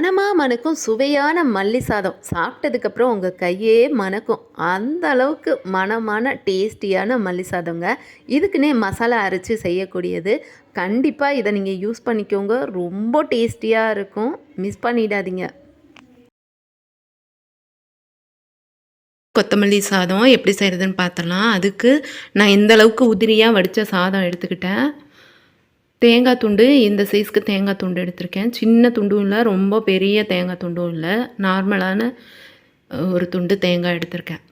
மனமாக மணக்கும் சுவையான மல்லி சாதம் சாப்பிட்டதுக்கப்புறம் உங்கள் கையே மணக்கும். அந்த அளவுக்கு மனமான டேஸ்டியான மல்லி சாதங்க இதுக்குன்னே மசாலா அரைச்சி செய்யக்கூடியது. கண்டிப்பாக இதை நீங்கள் யூஸ் பண்ணிக்கோங்க. ரொம்ப டேஸ்டியாக இருக்கும். மிஸ் பண்ணிடாதீங்க. கொத்தமல்லி சாதம் எப்படி செய்கிறதுன்னு பார்த்தலாம் அதுக்கு நான் எந்த அளவுக்கு உதிரியாக வடித்த சாதம் எடுத்துக்கிட்டேன். தேங்காய் துண்டு இந்த சைஸ்க்கு தேங்காய் துண்டு எடுத்திருக்கேன். சின்ன துண்டும் இல்லை ரொம்ப பெரிய தேங்காய் துண்டும் இல்லை. நார்மலான ஒரு துண்டு தேங்காய் எடுத்திருக்கேன்.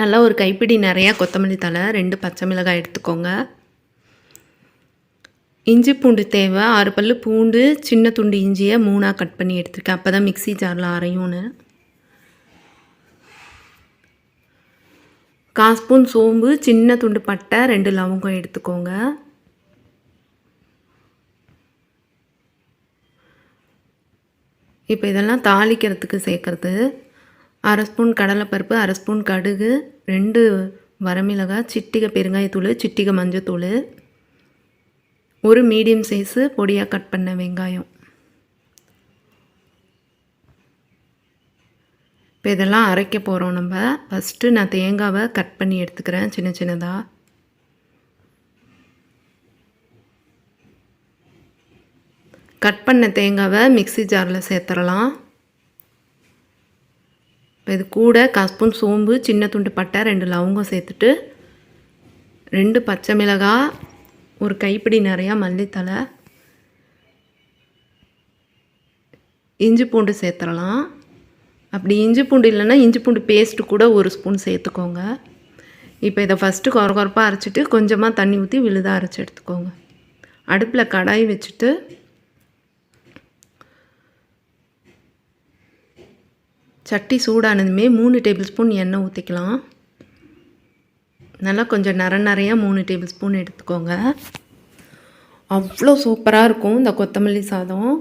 நல்லா ஒரு கைப்பிடி நிறையா கொத்தமல்லி தலை ரெண்டு பச்சை மிளகாய் எடுத்துக்கோங்க. இஞ்சி பூண்டு தேவை. ஆறு பல் பூண்டு சின்ன துண்டு இஞ்சியை மூணாக கட் பண்ணி எடுத்திருக்கேன். அப்போ தான் மிக்சி ஜாரில் அரையும்னு. கால் ஸ்பூன் சோம்பு சின்ன துண்டு பட்டை ரெண்டு லவங்கம் எடுத்துக்கோங்க. இப்போ இதெல்லாம் தாளிக்கிறதுக்கு சேர்க்குறது. அரை ஸ்பூன் கடலைப்பருப்பு அரை ஸ்பூன் கடுகு ரெண்டு வரமிளகாய் சிட்டிகை பெருங்காயத்தூள் சிட்டிகை மஞ்சத்தூள். ஒரு மீடியம் சைஸு பொடியாக கட் பண்ண வெங்காயம். இப்போ இதெல்லாம் அரைக்க போகிறோம் நம்ம. ஃபஸ்ட்டு நான் தேங்காவை கட் பண்ணி எடுத்துக்கிறேன் சின்ன சின்னதாக கட் பண்ண தேங்காவை மிக்சி ஜாரில் சேர்த்துடலாம். இப்போ இது கூட கஸ்பூன் சோம்பு சின்ன துண்டு பட்டை ரெண்டு லவங்கம் சேர்த்துட்டு ரெண்டு பச்சை மிளகாய் ஒரு கைப்பிடி நிறையா மல்லித்தலை இஞ்சி பூண்டு சேர்த்துடலாம். அப்படி இஞ்சி பூண்டு இல்லைன்னா இஞ்சி பூண்டு பேஸ்ட்டு கூட ஒரு ஸ்பூன் சேர்த்துக்கோங்க. இப்போ இதை ஃபஸ்ட்டு குறை குறப்பாக அரைச்சிட்டு கொஞ்சமாக தண்ணி ஊற்றி விழுதாக அரைச்சி எடுத்துக்கோங்க. அடுப்பில் கடாய் வச்சுட்டு சட்டி சூடானதுமே மூணு டேபிள் ஸ்பூன் எண்ணெய் ஊற்றிக்கலாம் நல்லா கொஞ்சம் நர நிறையா மூணு டேபிள் ஸ்பூன் எடுத்துக்கோங்க. அவ்வளோ சூப்பராக இருக்கும் இந்த கொத்தமல்லி சாதம்.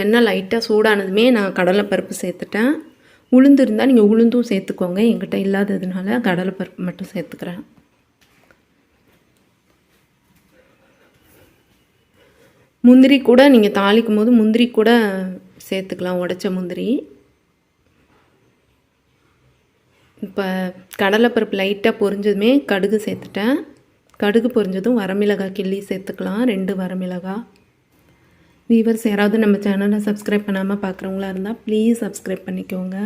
எண்ணெய் லைட்டாக சூடானதுமே நான் கடலைப்பருப்பு சேர்த்துட்டேன். உளுந்து இருந்தால் நீங்கள் உளுந்தும் சேர்த்துக்கோங்க. எங்கிட்ட இல்லாததுனால கடலைப்பருப்பு மட்டும் சேர்த்துக்கிறேன். முந்திரி கூட நீங்கள் தாளிக்கும் போது முந்திரி கூட சேர்த்துக்கலாம் உடச்ச முந்திரி. இப்போ கடலைப்பருப்பு லைட்டாக பொரிஞ்சதுமே கடுகு சேர்த்துட்டேன். கடுகு பொரிஞ்சதும் வரமிளகாய் கிள்ளி சேர்த்துக்கலாம். ரெண்டு வரமிளகாய். வீவர்ஸ் யாராவது நம்ம சேனலை சப்ஸ்கிரைப் பண்ணாமல் பார்க்குறவங்களா இருந்தால் ப்ளீஸ் சப்ஸ்கிரைப் பண்ணிக்கோங்க.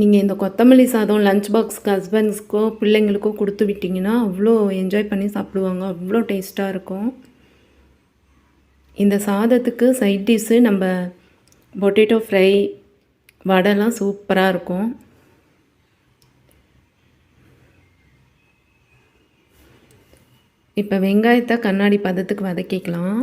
நீங்கள் இந்த கொத்தமல்லி சாதம் லஞ்ச் பாக்ஸ்க்கு ஹஸ்பண்ட்ஸ்க்கோ பிள்ளைங்களுக்கோ கொடுத்து விட்டிங்கன்னா அவ்வளோ என்ஜாய் பண்ணி சாப்பிடுவாங்க. அவ்வளோ டேஸ்ட்டாக இருக்கும். இந்த சாதத்துக்கு சைட் டிஷ்ஷு நம்ம பொட்டேட்டோ ஃப்ரை வடைலாம் சூப்பராக இருக்கும். இப்போ வெங்காயத்தை கண்ணாடி பதத்துக்கு வதக்கிக்கலாம்.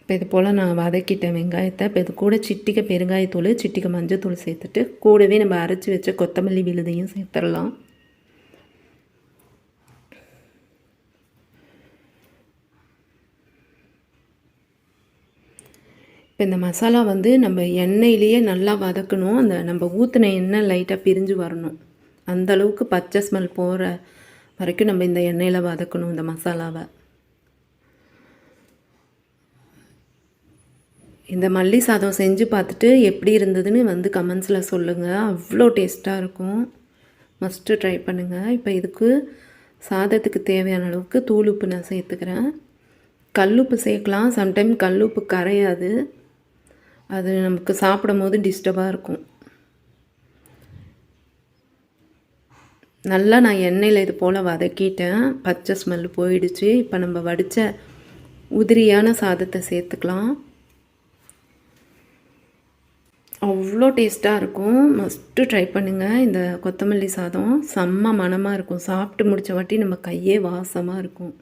இப்போ இது போல் நான் வதக்கிட்டேன் வெங்காயத்தை இப்போ இது கூட சிட்டிக்க பெருங்காயத்தூள் சிட்டிக்கை மஞ்சத்தூள் சேர்த்துட்டு கூடவே நம்ம அரைச்சி வச்ச கொத்தமல்லி விழுதையும் சேர்த்துடலாம். இப்போ இந்த மசாலா வந்து நம்ம எண்ணெயிலேயே நல்லா வதக்கணும். அந்த நம்ம ஊற்றின எண்ணெய் லைட்டாக பிரிஞ்சு வரணும். அந்த அளவுக்கு பச்சை ஸ்மெல் போகிற வரைக்கும் நம்ம இந்த எண்ணெயில் வதக்கணும் இந்த மசாலாவை. இந்த மல்லி சாதம் செஞ்சு பார்த்துட்டு எப்படி இருந்ததுன்னு வந்து கமெண்ட்ஸில் சொல்லுங்கள் அவ்வளோ டேஸ்ட்டாக இருக்கும். மஸ்ட்டு ட்ரை பண்ணுங்கள் இப்போ இதுக்கு சாதத்துக்கு தேவையான அளவுக்கு தூள் உப்பு நான் சேர்த்துக்கிறேன். கல்லுப்பு சேர்க்கலாம். சம்டைம் கல்லுப்பு கரையாது. அது நமக்கு சாப்பிடும் போது டிஸ்டர்பாக இருக்கும். நல்லா நான் எண்ணெயில் இது போல் வதக்கிட்டேன். பச்சை ஸ்மெல் போயிடுச்சு. இப்போ நம்ம வடித்த உதிரியான சாதத்தை சேர்த்துக்கலாம். அவ்வளோ டேஸ்ட்டாக இருக்கும். மஸ்ட்டு ட்ரை பண்ணுங்கள் இந்த கொத்தமல்லி சாதம் செம்ம மனமாக இருக்கும். சாப்பிட்டு முடித்த வாட்டி நம்ம கையே வாசமாக இருக்கும்.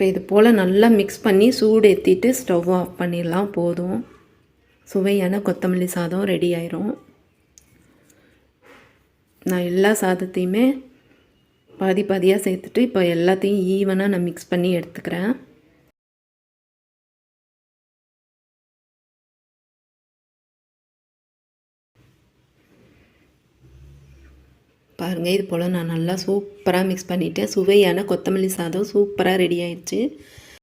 இப்போ இது போல் நல்லா மிக்ஸ் பண்ணி சூடு ஏற்றிட்டு ஸ்டவ் ஆஃப் பண்ணிடலாம். போதும். சுவையான கொத்தமல்லி சாதம் ரெடி ஆயிரும். நான் எல்லா சாதத்தையுமே பாதி பாதியாக சேர்த்துட்டு இப்போ எல்லாத்தையும் ஈவனாக நான் மிக்ஸ் பண்ணி எடுத்துக்கிறேன். பாருங்கள் இது போல் நான் நல்லா சூப்பராக மிக்ஸ் பண்ணிவிட்டேன் சுவையான கொத்தமல்லி சாதம் சூப்பராக ரெடி ஆயிடுச்சு.